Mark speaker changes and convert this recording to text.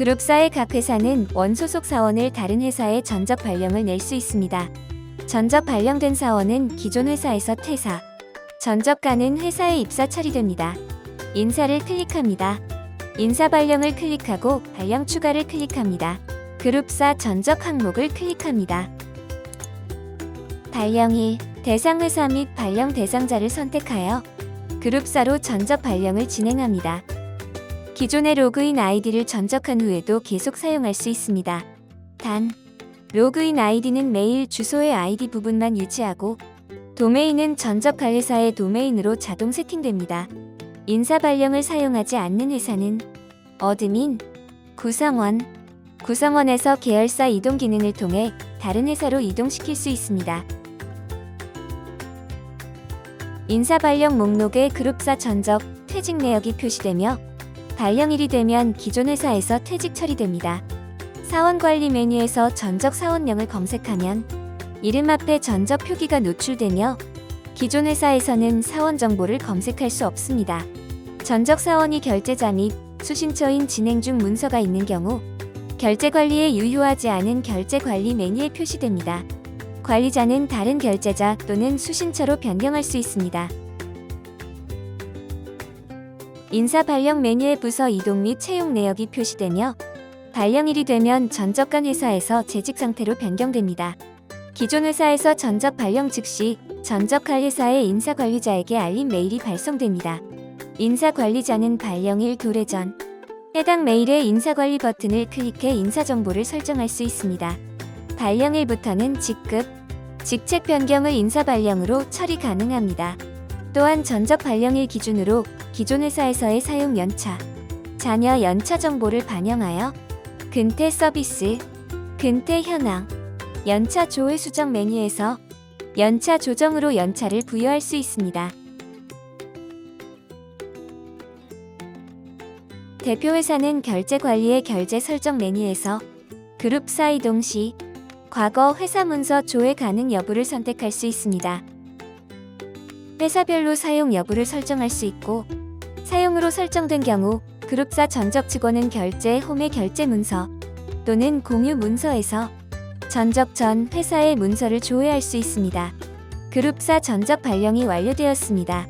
Speaker 1: 그룹사의 각 회사는 원소속 사원을 다른 회사에 전적 발령을 낼 수 있습니다. 전적 발령된 사원은 기존 회사에서 퇴사, 전적가는 회사에 입사 처리됩니다. 인사를 클릭합니다. 인사 발령을 클릭하고 발령 추가를 클릭합니다. 그룹사 전적 항목을 클릭합니다. 발령일 대상 회사 및 발령 대상자를 선택하여 그룹사로 전적 발령을 진행합니다. 기존의 로그인 아이디를 전적한 후에도 계속 사용할 수 있습니다. 단, 로그인 아이디는 메일 주소의 아이디 부분만 유지하고 도메인은 전적할 회사의 도메인으로 자동 세팅됩니다. 인사 발령을 사용하지 않는 회사는 어드민, 구성원, 구성원에서 계열사 이동 기능을 통해 다른 회사로 이동시킬 수 있습니다. 인사 발령 목록에 그룹사 전적, 퇴직 내역이 표시되며 발령일이 되면 기존 회사에서 퇴직 처리됩니다. 사원 관리 메뉴에서 전적 사원명을 검색하면 이름 앞에 전적 표기가 노출되며 기존 회사에서는 사원 정보를 검색할 수 없습니다. 전적 사원이 결제자 및 수신처인 진행 중 문서가 있는 경우 결제 관리에 유효하지 않은 결제 관리 메뉴에 표시됩니다. 관리자는 다른 결제자 또는 수신처로 변경할 수 있습니다. 인사 발령 메뉴의 부서 이동 및 채용 내역이 표시되며 발령일이 되면 전적간 회사에서 재직 상태로 변경됩니다. 기존 회사에서 전적 발령 즉시 전적할 회사의 인사 관리자에게 알림 메일이 발송됩니다. 인사 관리자는 발령일 도래 전 해당 메일의 인사 관리 버튼을 클릭해 인사 정보를 설정할 수 있습니다. 발령일부터는 직급, 직책 변경을 인사 발령으로 처리 가능합니다. 또한 전적 발령일 기준으로 기존 회사에서의 사용 연차, 자녀 연차 정보를 반영하여 근태 서비스, 근태 현황, 연차 조회 수정 메뉴에서 연차 조정으로 연차를 부여할 수 있습니다. 대표 회사는 결제 관리의 결제 설정 메뉴에서 그룹사 이동 시 과거 회사 문서 조회 가능 여부를 선택할 수 있습니다. 회사별로 사용 여부를 설정할 수 있고 사용으로 설정된 경우 그룹사 전적 직원은 결제 홈의 결제 문서 또는 공유 문서에서 전적 전 회사의 문서를 조회할 수 있습니다. 그룹사 전적 발령이 완료되었습니다.